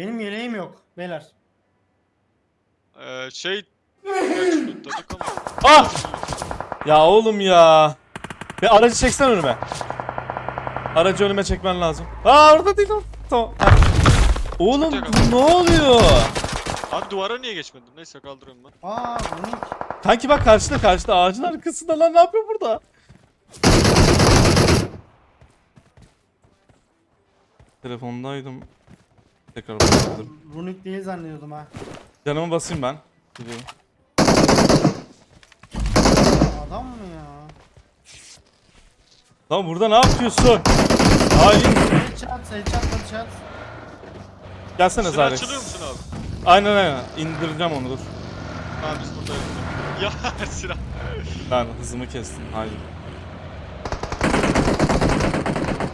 Benim yeleğim yok beyler. Ee, şey... Gerçi lootladık ama. Ah! Ya oğlum ya. Bir aracı çeksen önüme. Aracı önüme çekmen lazım. Aa orada değil o. Tamam. Ha. Oğlum ne oluyor? Abi duvara niye geçmedin? Neyse kaldırıyorum ben. Aa Runik. Kanki bak karşıda karşıda ağacın arkasında lan ne yapıyor burada? Telefondaydım. Tekrar bakıyorum. Runik değil zannediyordum ha. Canımı basayım ben. Gidiyorum. Adam mı ya? Lan burada ne yapıyorsun? Hain. Headshot, headshot, headshot. Gelsene Silah Zarex. açılıyor musun abi? Aynen aynen. İndireceğim onu dur. Ha biz buradayız. Ya silah. Ben hızımı kestim. Hayır.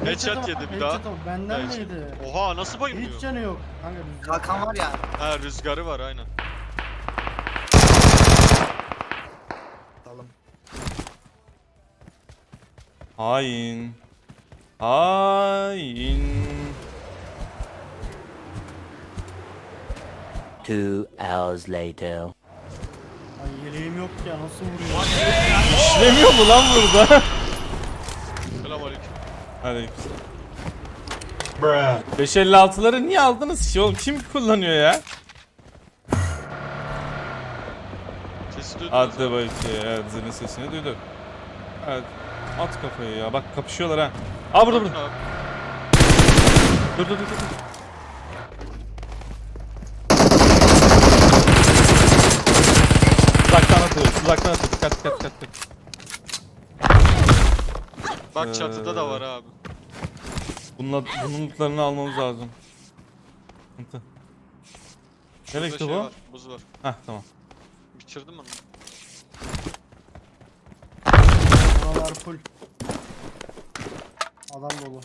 Headshot yedi bir daha. Headshot o, Benden Headshot. miydi? Oha nasıl bayılmıyor? Hiç canı yok. Kanka rüzgar. Kalkan var ya. Ha rüzgarı var aynen. Dalım. Hain. Hain. Two hours later. Ay yeleğim yok ya nasıl vuruyor? İşlemiyor mu lan burada? Selamünaleyküm. Hadi. 556'ları niye aldınız ki oğlum? Kim kullanıyor ya? Sesi duydunuz Hadi mu? bakayım. Evet zilin sesini duyduk. Evet. At kafayı ya. Bak kapışıyorlar ha. Aa burada burada. abi. Dur dur dur dur. Uzaktan atıyor. Uzaktan atıyor. Dikkat dikkat dikkat. dikkat. Bak çatıda da var abi. Bununla, bunun lootlarını almamız lazım. Sıkıntı. Nereye gitti şey bu? var, buz var. Heh tamam. Bitirdim onu. Buralar full. Adam dolu.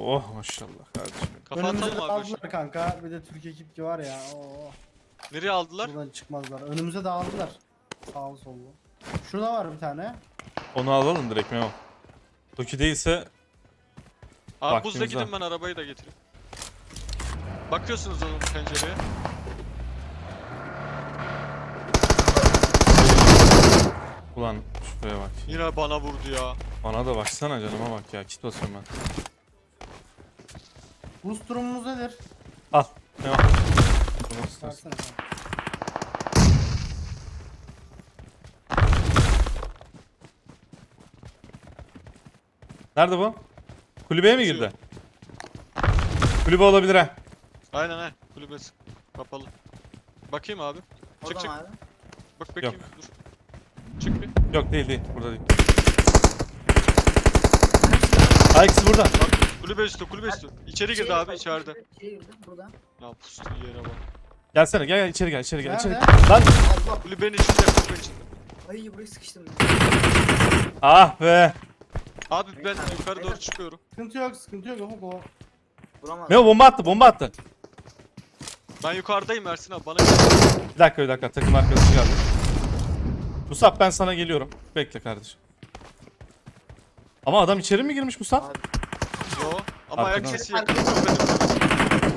Oh maşallah kardeşim. Kafa Önümüze atalım abi. aldılar kanka. Bir de Türk ekip ki var ya. Oo. Nereye aldılar? Buradan çıkmazlar. Önümüze de aldılar. Sağlı sollu. Şurada var bir tane. Onu alalım direkt Memo. Toki değilse Abi buzda Vaktimiz gidin ben arabayı da getireyim. Bakıyorsunuz oğlum pencereye. ulan şuraya bak. Yine bana vurdu ya. Bana da baksana canıma bak ya. Kit basıyorum ben. Buz durumumuz nedir? Al. Bunu istersen. Baksana Nerede bu? Kulübeye mi girdi? Kulübe olabilir ha. Aynen he. Kulübesi. Kapalı. Bakayım abi. Çık Oradan çık. abi. Bak bakayım. Dur. Çık bir. Yok değil değil. Burada değil. Ha ikisi burada. Bak kulübe üstü kulübe üstü. İçeri girdi İçeri abi içeride. İçeri girdi burada. Ya pustu yere bak. Gelsene gel gel içeri gel içeri gel içeri. Nerede? Lan Allah. Kulübenin içinde kulübenin içinde. Ay buraya sıkıştım. ah be. Abi ben yukarı doğru çıkıyorum. Sıkıntı yok, sıkıntı yok. Hop hop. Vuramadım. Memo bomba attı bomba attı. Ben yukarıdayım Ersin abi bana Bir dakika bir dakika takım arkadaşı geldi. Musab ben sana geliyorum. Bekle kardeşim. Ama adam içeri mi girmiş Musab? Abi, Yo ama ayak sesi yakın.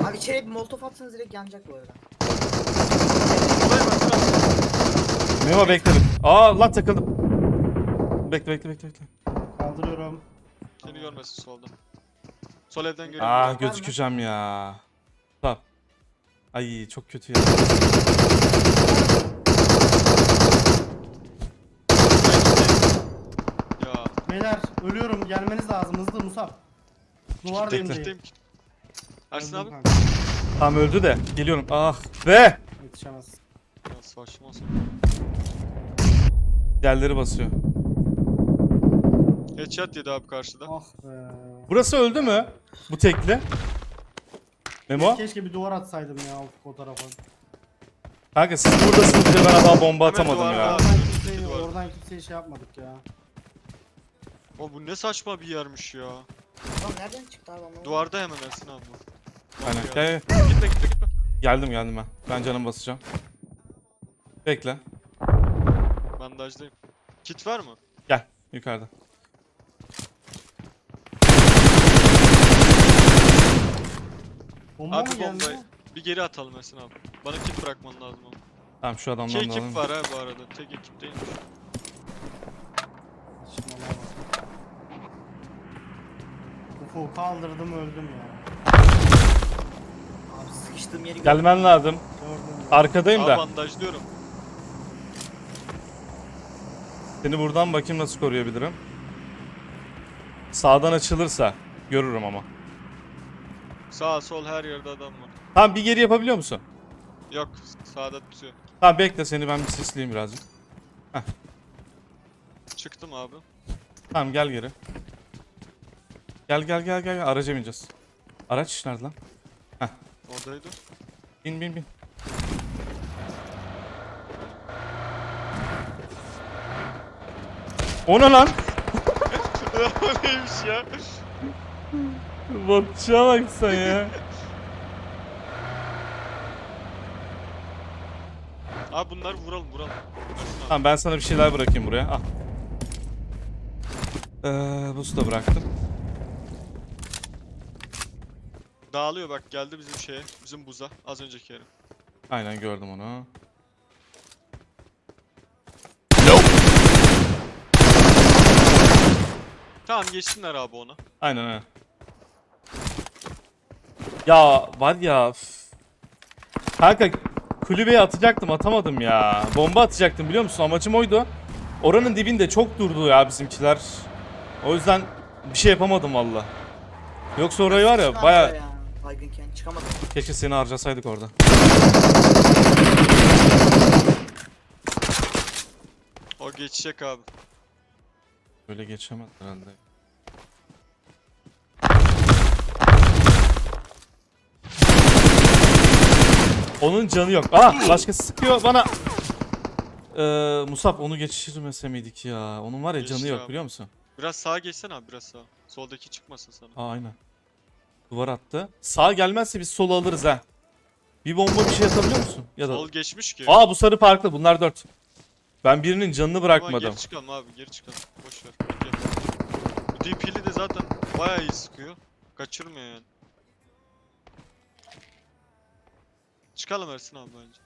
Abi içeri bir molotof atsanız direkt yanacak bu arada. Memo bekledim. Aa lan takıldım. Bekle bekle bekle bekle. Kaldırıyorum. Seni görmesin solda. Sol evden görüyorum. Aa gözükeceğim ya. Tamam. Ay çok kötü ya. Ya. Beyler ölüyorum. Gelmeniz lazım. Hızlı Musab. Duvar Bekle. Kitleyim. Ersin abi. Kanka. Tam öldü de. Geliyorum. Ah be. Yetişemez. Ya saçma olsun. Yerleri basıyor. Headshot yedi abi karşıda. Ah be. Burası öldü mü? Bu tekli. Memo. Keşke bir duvar atsaydım ya o, o tarafa. Kanka siz buradasınız diye ben daha bomba Hemen atamadım duvarda ya. abi. Oradan kimseyi, duvar. oradan kimseyi şey yapmadık ya. O bu ne saçma bir yermiş ya. Lan nereden çıktı abi anlamadım. Duvarda hemen Ersin abi bu. Aynen. Gel, gel. Gitme gitme gitme. Geldim geldim ben. Ben canım basacağım. Bekle. Bandajdayım. Kit var mı? Gel. Yukarıda. Bomba Abi mı geldi? bombayı bir geri atalım Ersin abi. Bana kit bırakman lazım ama. Tamam şu İki adamdan da ekip alayım. var ha bu arada. Tek ekip değilmiş. Saçmalama. Ufo kaldırdım öldüm ya. Abi sıkıştığım yeri Gelmen lazım. Gördüm. Arkadayım Abi da. bandajlıyorum. Seni buradan bakayım nasıl koruyabilirim. Sağdan açılırsa görürüm ama. Sağ sol her yerde adam var. Tamam bir geri yapabiliyor musun? Yok sağda tutuyor. Tamam bekle seni ben bir sisleyeyim birazcık. Çıktım abi. Tamam gel geri. Gel gel gel gel araca bineceğiz. Araç nerede lan? Oradaydı. Bin bin bin. O ne lan? neymiş ya? Botçuya bak sen ya. Abi bunları vuralım vuralım. Abi. Tamam ben sana bir şeyler bırakayım buraya. Al. Ee, buzu da bıraktım. Dağılıyor bak geldi bizim şeye. Bizim buza. Az önceki yere. Aynen gördüm onu. Tamam geçsinler abi ona. Aynen aynen. Ya var ya. üf. Kanka kulübeye atacaktım atamadım ya. Bomba atacaktım biliyor musun? Amacım oydu. Oranın dibinde çok durdu ya bizimkiler. O yüzden bir şey yapamadım valla. Yoksa orayı var ya baya Baygınken çıkamadım. keşke seni harcasaydık orada. O geçecek abi. Böyle geçemez herhalde. Onun canı yok. Aa başkası sıkıyor bana. Ee, Musab onu geçirmese miydik ya? Onun var ya canı Geçti yok abi. biliyor musun? Biraz sağa geçsene abi biraz sağa. Soldaki çıkmasın sana. Aa aynen. Duvar attı. Sağ gelmezse biz solu alırız ha. Bir bomba bir şey atabiliyor musun? Ya da Sol geçmiş ki. Aa bu sarı farklı. Bunlar dört. Ben birinin canını Ama bırakmadım. Geri çıkalım abi geri çıkalım. Boş ver. Gel. Bu DP'li de zaten bayağı iyi sıkıyor. Kaçırmıyor yani. Çıkalım Ersin abi bence.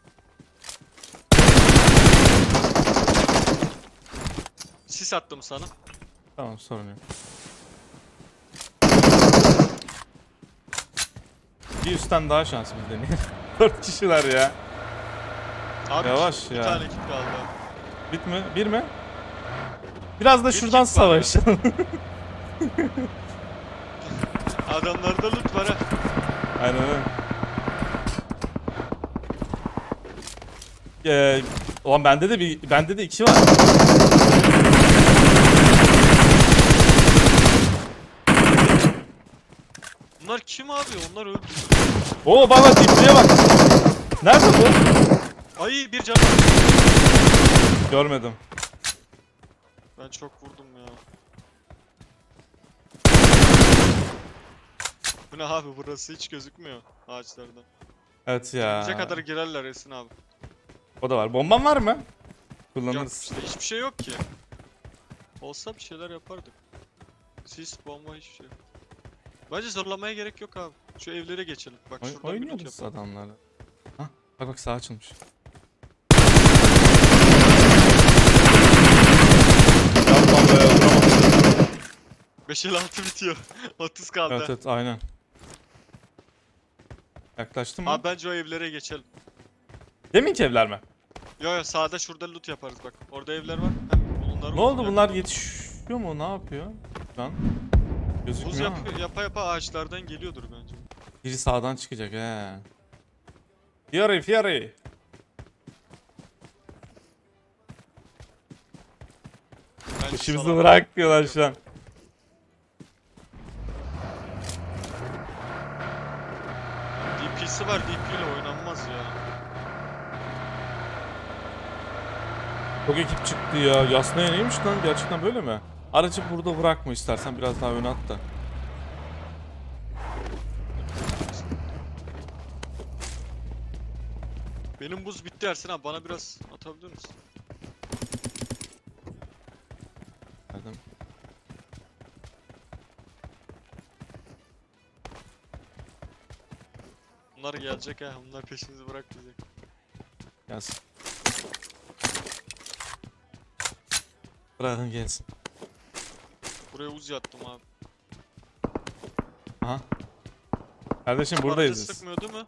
Sis attım sana. Tamam sorun yok. Bir üstten daha şansımız deniyor. Dört kişiler ya. Abi Yavaş bir ya. tane ekip kaldı. Bit mi? Bir mi? Biraz da Bir şuradan kit var ya. savaşalım. Adamlarda loot var ha. Aynen öyle. Ee, ulan bende de bir bende de iki var. Bunlar kim abi? Onlar öldü. Oo bak bak tipliğe bak. Nerede bu? Ay bir can. Görmedim. Ben çok vurdum ya. Bu ne abi burası hiç gözükmüyor ağaçlardan. Evet ya. Bize kadar girerler Esin abi. O da var. Bomban var mı? Yok Kullanırız. işte hiçbir şey yok ki. Olsa bir şeyler yapardık. Sis, bomba hiçbir şey yok. Bence zorlamaya gerek yok abi. Şu evlere geçelim. Bak Oy- şuradan bir loot oynuyoruz yapalım. adamlarla. Hah bak bak sağ açılmış. Yapma be vuramadım. 5 el 6 bitiyor. 30 kaldı. Evet evet aynen. Yaklaştın mı? Abi bence o evlere geçelim. Deminki evler mi? Yo yo sağda şurada loot yaparız bak. Orada evler var. Onları Ne oldu bunlar yetişiyor mu? Ne yapıyor? Şu an Buz gözükmüyor ama. yapıyor, yapa yapa ağaçlardan geliyordur bence. Biri sağdan çıkacak he. Fury Fury. İşimizi salam- bırak diyorlar şu an. DP'si var DP Çok ekip çıktı ya. Yasnaya neymiş lan? Gerçekten böyle mi? Aracı burada bırakma istersen biraz daha öne at da. Benim buz bitti Ersin abi bana biraz atabilir misin? Nereden? Bunlar gelecek ha. Bunlar peşimizi bırakmayacak. Gelsin. Bırakın gelsin. Buraya uzi attım abi. Aha. Kardeşim buradayız biz. sıkmıyor değil mi?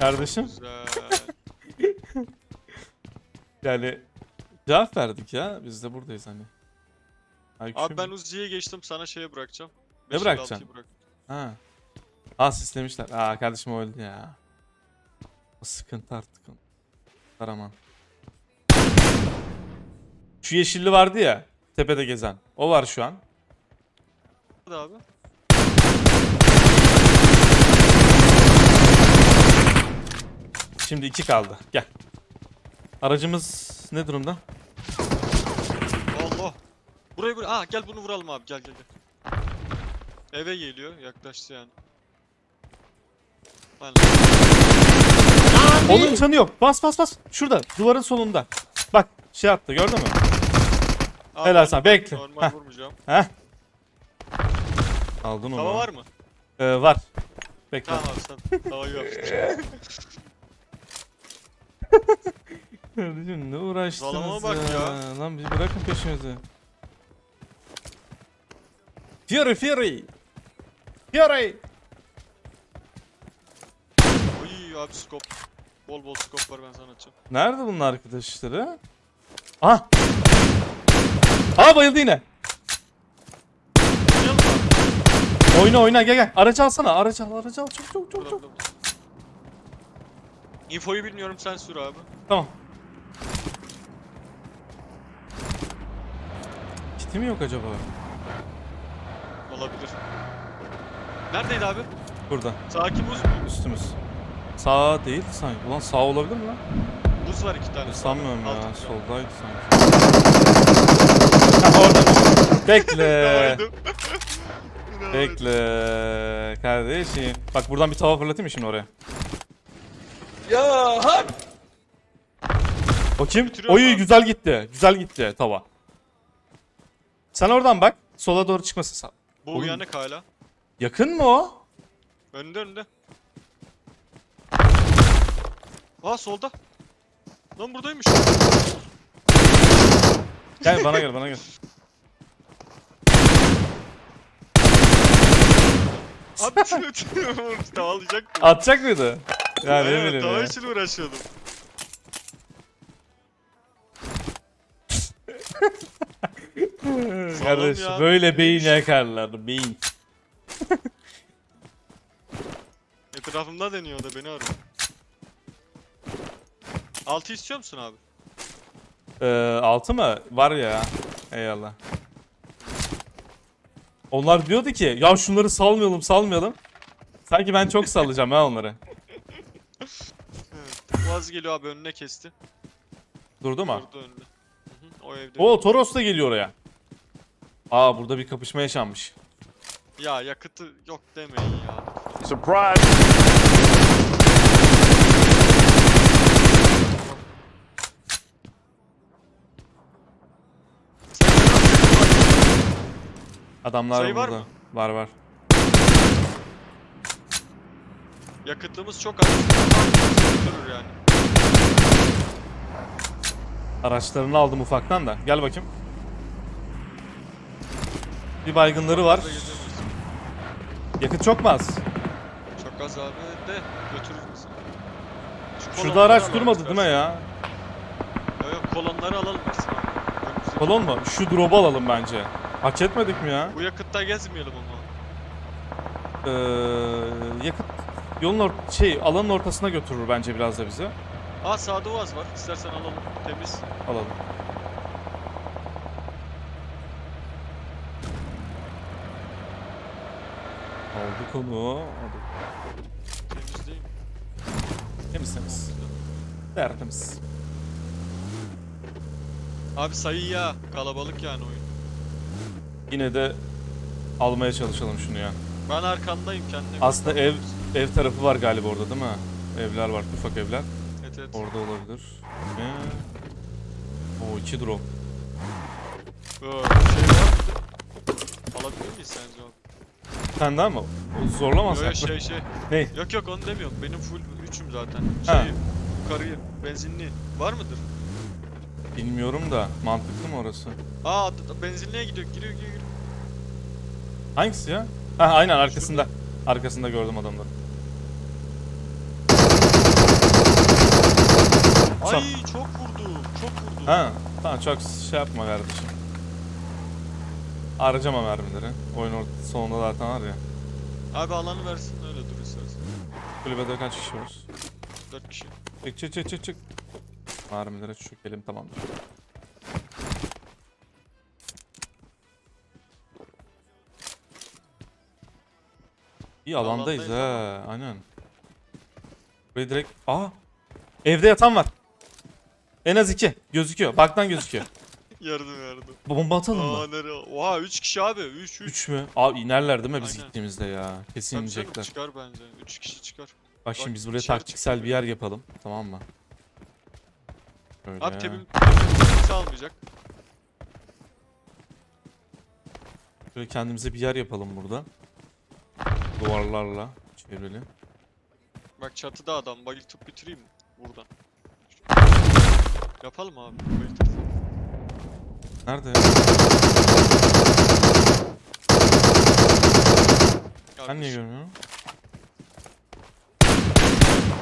Kardeşim Güzel. yani cevap verdik ya. Biz de buradayız hani. Ay, abi ben Uzi'ye geçtim sana şeye bırakacağım. Ne 556'yı bırakacaksın? Bırak. Ha. Aa sislemişler. Aa kardeşim öldü ya. O sıkıntı artık. Karaman. Şu yeşilli vardı ya. Tepede gezen. O var şu an. Hadi abi. Şimdi iki kaldı. Gel. Aracımız ne durumda? Allah. Buraya buraya. Aa gel bunu vuralım abi gel gel gel. Eve geliyor yaklaştı yani. Lan Onun canı yok. Bas bas bas. Şurada. Duvarın solunda. Bak şey attı gördün mü? Abi Helal sana, bekle. Normal Heh. vurmayacağım. Heh. Aldın onu. Tava var mı? Ee, var. Bekle. Tamam abi sen tavayı yap. Kardeşim ne uğraştınız Zalama bak ya. Lan bir bırakın peşimizi. Fury Fury. Fury. Oy abi skop. Bol bol skop var ben sana atacağım. Nerede bunun arkadaşları? Aha. Aa bayıldı yine. Oynayalım mı abi? Oyna oyna gel gel. Aracı alsana. Aracı al aracı al. Çok çok çok Burada, çok. burada, burada. Infoyu bilmiyorum sen sür abi. Tamam. Kiti mi yok acaba? Olabilir. Neredeydi abi? Burada. Sağdaki buz mu? Üstümüz. Sağ değil sanki. Ulan sağ olabilir mi lan? Buz var iki tane. Sanmıyorum ya. Soldaydı sanki. Ha orada. Bekle. Bekle. Kardeşim. Bak buradan bir tava fırlatayım mı şimdi oraya? Ya hak. O kim? Götürüyorum Oy abi. güzel gitti. Güzel gitti tava. Sen oradan bak. Sola doğru çıkmasın. Sağ. Bu Oğlum. uyanık hala. Yakın mı o? Önde önde. Aa solda. Lan buradaymış. Gel bana gel bana gel. Abi tavalayacaktım. Atacak mıydı? Ya ne evet, bileyim ya. için uğraşıyordum. Kardeş ya. böyle beyin yakarlar. Beyin. Etrafımda deniyor da beni arıyor. Altı istiyor musun abi? Ee, altı mı? Var ya. Eyvallah. Onlar diyordu ki ya şunları salmayalım salmayalım. Sanki ben çok sallayacağım ha onları. Evet. Boğaz geliyor abi önüne kesti. Durdu mu? Durdu önüne. Hı hı, o evde. O Toros da geliyor oraya. Aa burada bir kapışma yaşanmış. Ya yakıtı yok demeyin ya. Surprise! Adamlar Şey var burada. mı? Var var. Yakıtımız çok az. Götürür yani. Araçlarını aldım ufaktan da. Gel bakayım. Bir baygınları var. Burada gezemeyiz. Yakıt çok mu az? Çok az abi de götürür bizi. Şu Şurada kolonları araç alalım durmadı değil mi istersen. ya? Yok yok kolonları alalım. Önümüzdeki- Kolon mu? Şu drop'u alalım bence. Hak etmedik mi ya? Bu yakıtta gezmeyelim ama. Ee, yakıt yolun or- şey alanın ortasına götürür bence biraz da bizi. Aa sağda Uaz var. İstersen alalım. Temiz. Alalım. Aldık onu. Aldık. Temiz değil mi? Temiz temiz. Tertemiz. Abi sayı ya. Kalabalık yani oyun. Yine de almaya çalışalım şunu ya. Ben arkandayım kendine. Aslında ev ev tarafı var galiba orada değil mi? Evler var, ufak evler. Evet evet. Orada olabilir. Ee, o iki. Ee, şey? Alabilir miyiz sence abi? Sen daha mı? O Yok şey şey. Ne? Yok yok onu demiyorum. Benim full 3'üm zaten. Ha. Şey, yukarıyı, benzinli. Var mıdır? Bilmiyorum da mantıklı mı orası? Aa at- at- benzinliğe gidiyor, giriyor, giriyor, giriyor. Hangisi ya? Ha aynen arkasında. Arkasında gördüm adamları. Ay çok vurdu, çok vurdu. Ha tamam çok şey yapma kardeşim. Harcama mermileri. Oyun orta sonunda zaten var ya. Abi alanı versin öyle dur istersen. Kulübede kaç kişi var? 4 kişi. Çık çık çık çık çık. Mermilere çökelim tamamdır. İyi alandayız ha. Aynen. Buraya direkt... Aa! Evde yatan var. En az iki. Gözüküyor. Baktan gözüküyor. Yardım yardım. Bomba atalım Aa mı? nereye? Oha 3 kişi abi. 3 3. Üç mü? Abi inerler değil mi biz Aynen. gittiğimizde ya? Kesin inecekler. çıkar bence. 3 kişi çıkar. Bak şimdi biz buraya dışarı taktiksel çıktı. bir yer yapalım. Tamam mı? Böyle. Abi tebim kimse almayacak. Böyle kendimize bir yer yapalım burada. Duvarlarla çevrili. Bak çatıda adam. Bayıltıp bitireyim mi? Buradan. Yapalım abi. Nerede ya? Ben niye görmüyorum?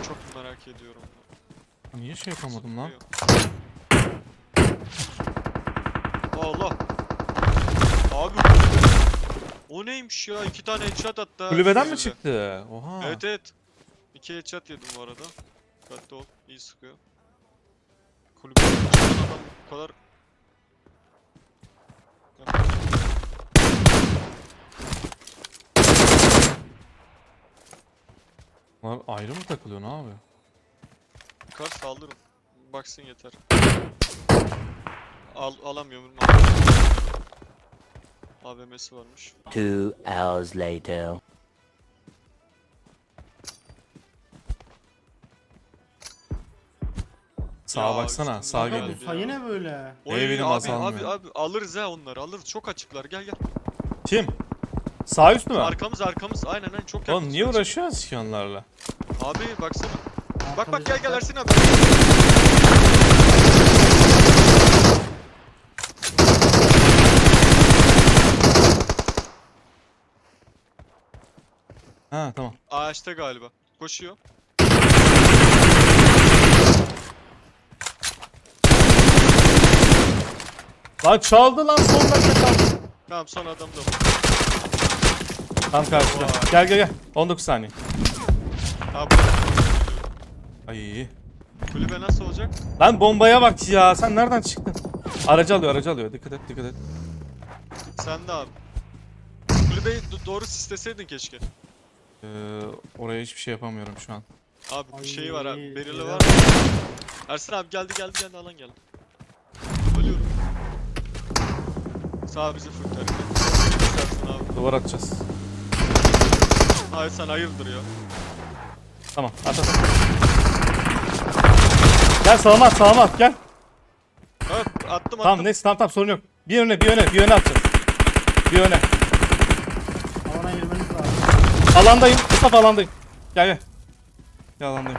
Çok merak ediyorum. Niye şey yapamadım lan? Allah. Abi. O neymiş ya? İki tane headshot attı. ha Kulübeden mi çıktı? Oha. Evet evet. İki headshot yedim bu arada. Dikkatli ol. İyi sıkıyor. Kulübeden çıkan adam bu kadar... Bunlar ayrı mı takılıyor ne abi? Kar saldırın. Baksın yeter. Al, alamıyorum. AVM'si varmış. Two hours later. Sağa Ya baksana sağa Kanka geliyor. bu sayı ne böyle? Oy, benim abi, hatam abi, ya. abi alırız ha onları alırız. Çok açıklar. Gel gel. Kim? Sağ üst mü? Arkamız arkamız. Aynen aynen çok Oğlum yakın. niye uğraşıyorsun ki onlarla? Abi baksana. Bak bak gel gel Ersin abi. Ha tamam. Ağaçta galiba. Koşuyor. Lan çaldı lan son dakika çaldı. Tamam son adam da bu. Tam karşıda. Vay. Gel gel gel. 19 saniye. Abi Ay. kulübe nasıl olacak? Lan bombaya bak ya. Sen nereden çıktın? Aracı alıyor, aracı alıyor. Dikkat et, dikkat et. Sen de abi. Kulübeyi do- doğru sisleseydin keşke. Ee, oraya hiçbir şey yapamıyorum şu an. Abi bir şey var abi. Helal. var? Ersin abi geldi geldi geldi alan geldi. Ölüyorum. Sağ bizi. Ersin abi. Duvar atacağız. Hayır sen hayırdır ya. Tamam, at at. at. Gel sağıma at, sağıma at, gel. Evet attım attım. Tamam neyse tamam tamam sorun yok. Bir öne, bir öne, bir öne atacağız. Bir öne. Alana girmeniz lazım. Alandayım, Mustafa alandayım. Gel gel. Gel alandayım.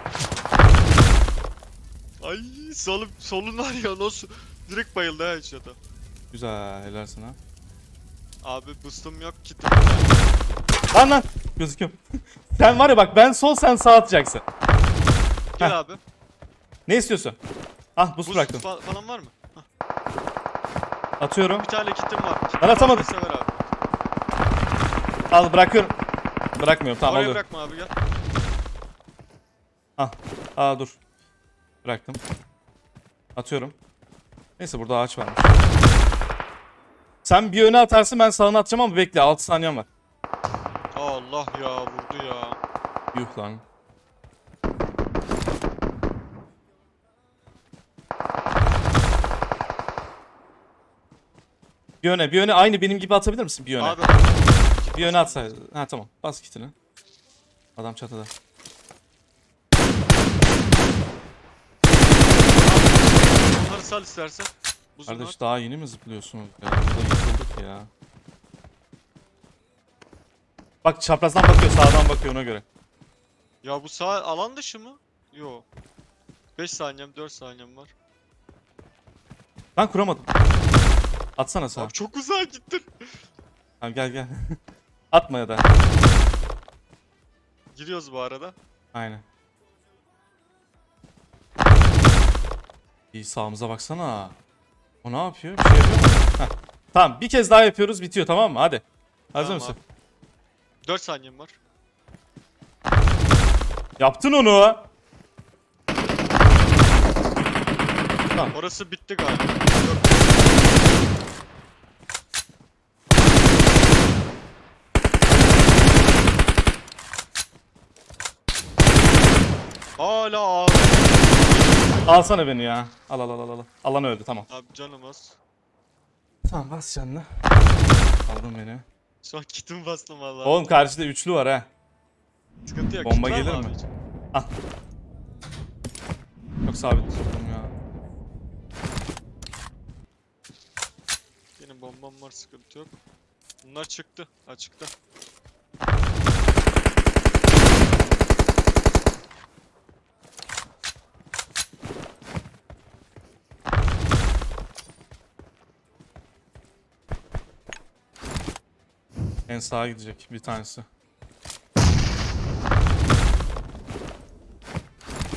Ay solun, solun var ya nasıl direkt bayıldı ha headshot'a. Güzel, helal sana. Abi boostum yok kitim. Lan lan, gözüküyorum. sen var ya bak ben sol sen sağ atacaksın. Gel Heh. abi. Ne istiyorsun? Ah buz bıraktım. fa- falan var mı? Atıyorum. Bir tane kitim var. Kitim atamadım. varsa abi. Al bırakıyorum. Bırakmıyorum tamam Oraya alıyorum. bırakma abi gel. Aa dur. Bıraktım. Atıyorum. Neyse burada ağaç varmış. Sen bir öne atarsın ben sağına atacağım ama bekle 6 saniyem var. Allah ya vurdu ya. Yuh lan. Bir öne, bir öne aynı benim gibi atabilir misin? Bir öne. Abi bir öne atsaydın. Ha tamam. Bas kitini. Adam çatıda. onları sal istersen. Uzun Kardeş daha yeni mi zıplıyorsunuz ya? Burada yıkıldık ya. Bak çaprazdan bakıyor sağdan bakıyor ona göre. Ya bu sağ alan dışı mı? Yo. 5 saniyem 4 saniyem var. Ben kuramadım. Atsana sağ. Abi çok uzağa gittin. Tamam gel gel. Atma ya da. Giriyoruz bu arada. Aynen. İyi sağımıza baksana. O ne yapıyor? Bir şey yapıyor mu? Heh. Tamam bir kez daha yapıyoruz bitiyor tamam mı? Hadi. Hazır Tamam mısın? 4 saniyem var. Yaptın onu. Tamam. Orası bitti galiba. Hala ağır. Alsana beni ya. Al al al al. al. Alan öldü tamam. Abi canım az. Tamam bas canını. Aldın beni. Şu an kitimi bastım valla. Oğlum karşıda üçlü var ha. Sıkıntı yok. bomba Kit var gelir abi mi? hiç? Çok sabit durdum ya. Benim bombam var sıkıntı yok. Bunlar çıktı açıkta. En sağa gidecek bir tanesi.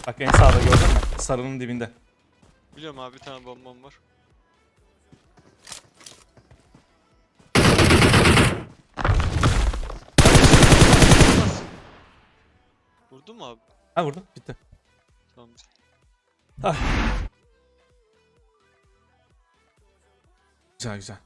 Bak en sağda gördün mü? Sarının dibinde. Biliyorum abi bir tane bombam var. Vurdu mu abi? Ha vurdu. Bitti. Tamam. Güzel güzel.